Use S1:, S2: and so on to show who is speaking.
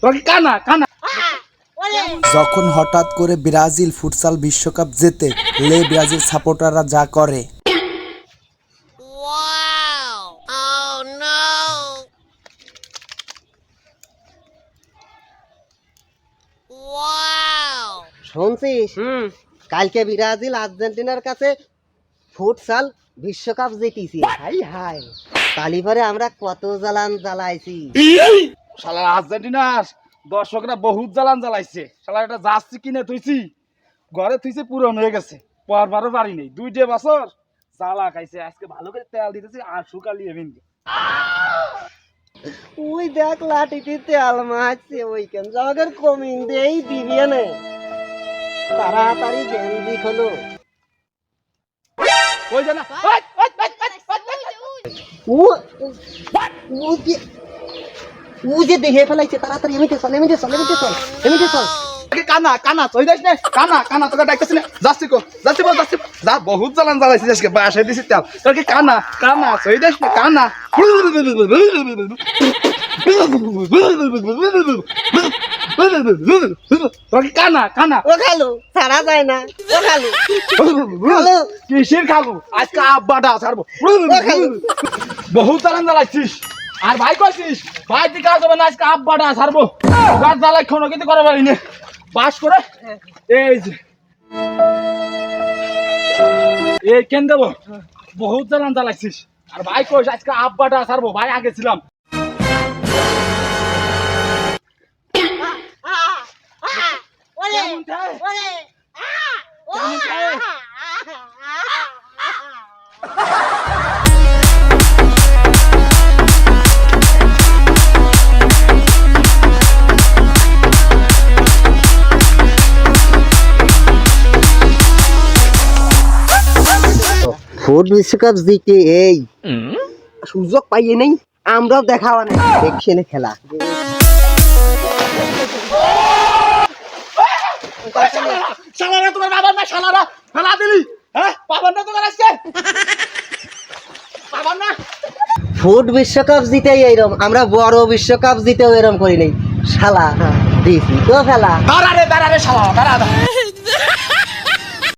S1: তোকে কানা কানা।
S2: যখন হঠাৎ করে ব্রাজিল ফুটসাল বিশ্বকাপ জেতে লে ব্রাজিল সাপোর্টাররা যা করে।
S3: শুনছিস? কালকে ব্রাজিল আর্জেন্টিনার কাছে ফুটসাল বিশ্বকাপ জিতিছি। High high. তালিবারে আমরা কত জ্বালান জ্বালাইছি।
S1: শালা আর্জেন্টিনার দর্শকরা বহুত জ্বালান জ্বালাইছে শালা একটা জার্সি কিনে তুইছি ঘরে তুইছে পুরন হয়ে গেছে পরবারও পারি নেই দুইটে বছর জ্বালা খাইছে আজকে ভালো করে তেল দিতেছি আর শুকালিয়ে ভিনকে
S3: ওই দেখ লাঠিতে তেল মারছে ওইখান জগের কমিন দেই দিবিয়ে নে তাড়াতাড়ি গেঞ্জি খোলো
S1: ওই যে না ওই, ওই, ওই, ওই, ওই, ওই।
S3: ও ও যে ও যে দেখে ফেলাইছে তাড়াতাড়ি এমিতে চল এমিতে চল এমিতে চল এমিতে চল
S1: আগে কানা কানা চই যাস না কানা কানা তোকে ডাকতেছি না যাচ্ছি কো যাচ্ছি বল যাচ্ছি যা বহুত জ্বালান জ্বালাইছি আজকে বাসায় দিছি তেল তোকে কানা কানা চই যাস না কানা কানা কানা
S3: ও খালু ছাড়া যায় না ও খালু খালু
S1: কিসের খাব আজকে আব্বাটা ছাড়বো বহুত জ্বালান জ্বালাইছিস আর ভাই কইছিস ভাই কাজ হবে না আজকে আব্বাটা সারবো গাছ জ্বালাই কোনো কিন্তু করা পারিনি বাস করে এই যে এই কেন দেবো বহুত জ্বালান জ্বালাইছিস আর ভাই কইস আজকে আব্বাটা সারবো ভাই আগে ছিলাম কেমন খায়?
S3: ফুট বিশ্বকাপ জিতে এই। সুযোগ পাইয়ে নেই আমরাও দেখাওয়া নেই দেখছি না খেলা।
S1: শালারা তোমার বাবার না শালারা ফেলা দিলি হ্যাঁ? বাবার না তোমার আজকে বাবার না
S3: ফুট বিশ্বকাপ জিতে এইরকম আমরা বড় বিশ্বকাপ জিতেও এরকম করি নাই। শালা দিছি তো খেলা
S1: দাঁড়া রে দাঁড়া রে শালা দাঁড়া দাঁড়া।